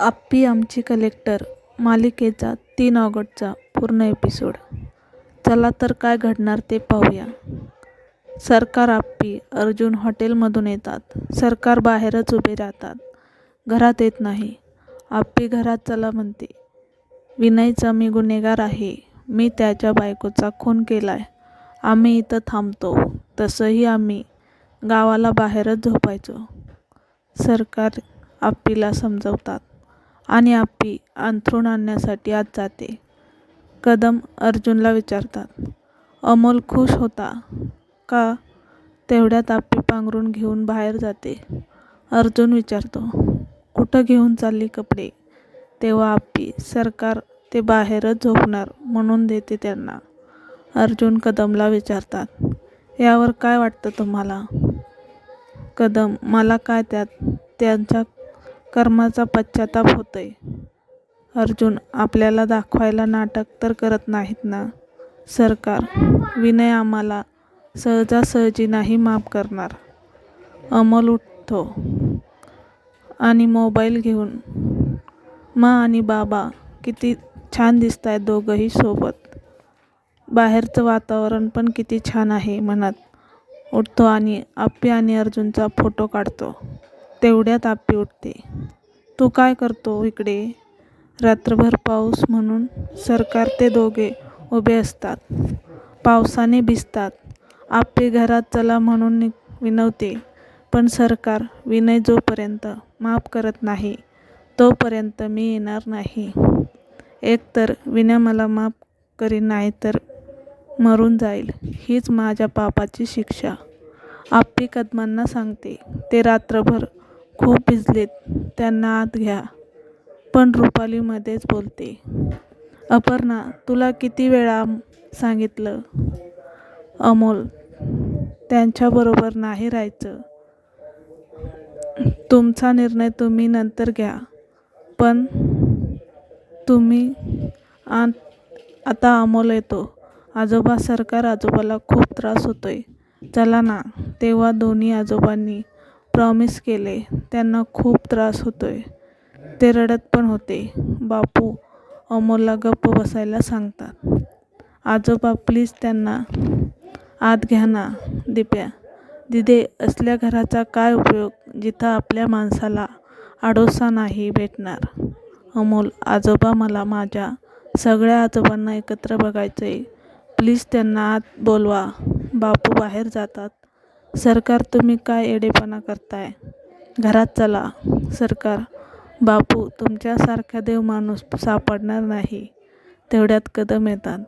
आप्पी आमची कलेक्टर मालिकेचा तीन ऑगस्टचा पूर्ण एपिसोड चला तर काय घडणार ते पाहूया. सरकार आप्पी अर्जुन हॉटेलमधून येतात. सरकार बाहेरच उभे राहतात. घरात येत नाही. आप्पी घरात चला म्हणते विनयचा मी गुन्हेगार आहे. मी त्याच्या बायकोचा खून केला आहे आम्ही इथं थांबतो. तसंही आम्ही गावाला बाहेरच झोपायचो. सरकार आप्पीला समजवतात. आणि आप्पी अंथरूण आणण्यासाठी आत जाते. कदम अर्जुनला विचारतात अमोल खुश होता का? तेवढ्यात आप्पी पांघरून घेऊन बाहेर जाते. अर्जुन विचारतो कुठं घेऊन चालली कपडे? तेव्हा आप्पी सरकार ते बाहेरच झोपणार म्हणून देते त्यांना. अर्जुन कदमला विचारतात यावर काय वाटतं तुम्हाला? कदम मला काय त्यात त्यांच्या कर्माचा पश्चाताप होतोय. अर्जुन आपल्याला दाखवायला नाटक तर करत नाहीत ना? सरकार विनय आम्हाला सहजासहजी नाही माफ करणार. अमल उठतो. आणि मोबाईल घेऊन मा आणि बाबा किती छान दिसत आहेत दोघंही सोबत. बाहेरचं वातावरण पण किती छान आहे म्हणत. उठतो आणि आप्पी आणि अर्जुनचा फोटो काढतो. तेवढ्यात आप्पी उठते. तू काय करतो इकडे रात्रभर पाऊस म्हणून सरकार ते दोघे उभे असतात. पावसाने भिजतात. आप्पी घरात चला म्हणून नि विनवते. पण सरकार विनय जोपर्यंत माफ करत नाही तोपर्यंत मी येणार नाही. एकतर विनय मला माफ करीन नाही तर मरून जाईल हीच माझ्या पापाची शिक्षा. आप्पी कदमांना सांगते. ते रात्रभर खूप भिजलेत. त्यांना आत घ्या. पण रुपालीमध्येच बोलते. अपर्णा तुला किती वेळा सांगितलं? अमोल त्यांच्याबरोबर नाही राहायचं. तुमचा निर्णय तुम्ही नंतर घ्या. पण तुम्ही आत आता अमोल येतो. आजोबा सरकार आजोबाला खूप त्रास होतोय. चला ना तेव्हा दोन्ही आजोबांनी प्रॉमिस केले त्यांना खूप त्रास होतो आहे ते रडत पण होते. बापू अमोलला गप्प बसायला सांगतात. आजोबा प्लीज त्यांना आत घ्या ना दिप्या. दिदे असल्या घराचा काय उपयोग? जिथं आपल्या माणसाला आडोसा नाही भेटणार. अमोल आजोबा मला माझ्या सगळ्या आजोबांना एकत्र बघायचं आहे प्लीज त्यांना आत बोलवा. बापू बाहेर जातात. सरकार तुम्ही काय येडेपणा करताय? घरात चला. सरकार बापू तुमच्यासारखा देव माणूस सापडणार नाही. तेवढ्यात कदम येतात.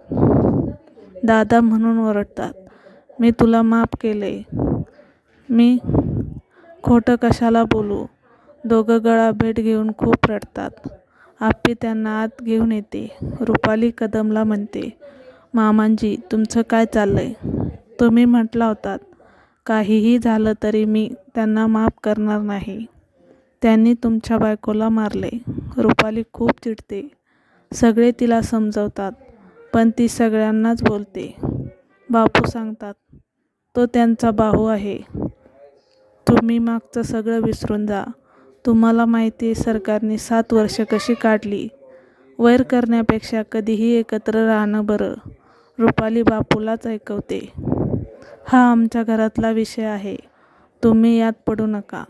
दादा म्हणून ओरडतात. मी तुला माफ केले. मी खोटं कशाला बोलू? दोघं गळा भेट घेऊन खूप रडतात. आप्पी त्यांना आत घेऊन येते. रुपाली कदमला म्हणते मामांजी तुमचं काय चाललं आहे तुम्ही म्हटला होतात काहीही झालं तरी मी त्यांना माफ करणार नाही. त्यांनी तुमच्या बायकोला मारले. रुपाली खूप चिडते. सगळे तिला समजवतात पण ती सगळ्यांनाच बोलते. बापू सांगतात तो त्यांचा भाऊ आहे. तुम्ही मागचं सगळं विसरून जा. तुम्हाला माहिती आहे सरकारने सात वर्ष कशी काढली. वैर करण्यापेक्षा कधीही एकत्र राहणं बरं. रुपाली बापूलाच ऐकवते. हा आमच्या घरातला विषय आहे. तुम्ही यात पडू नका.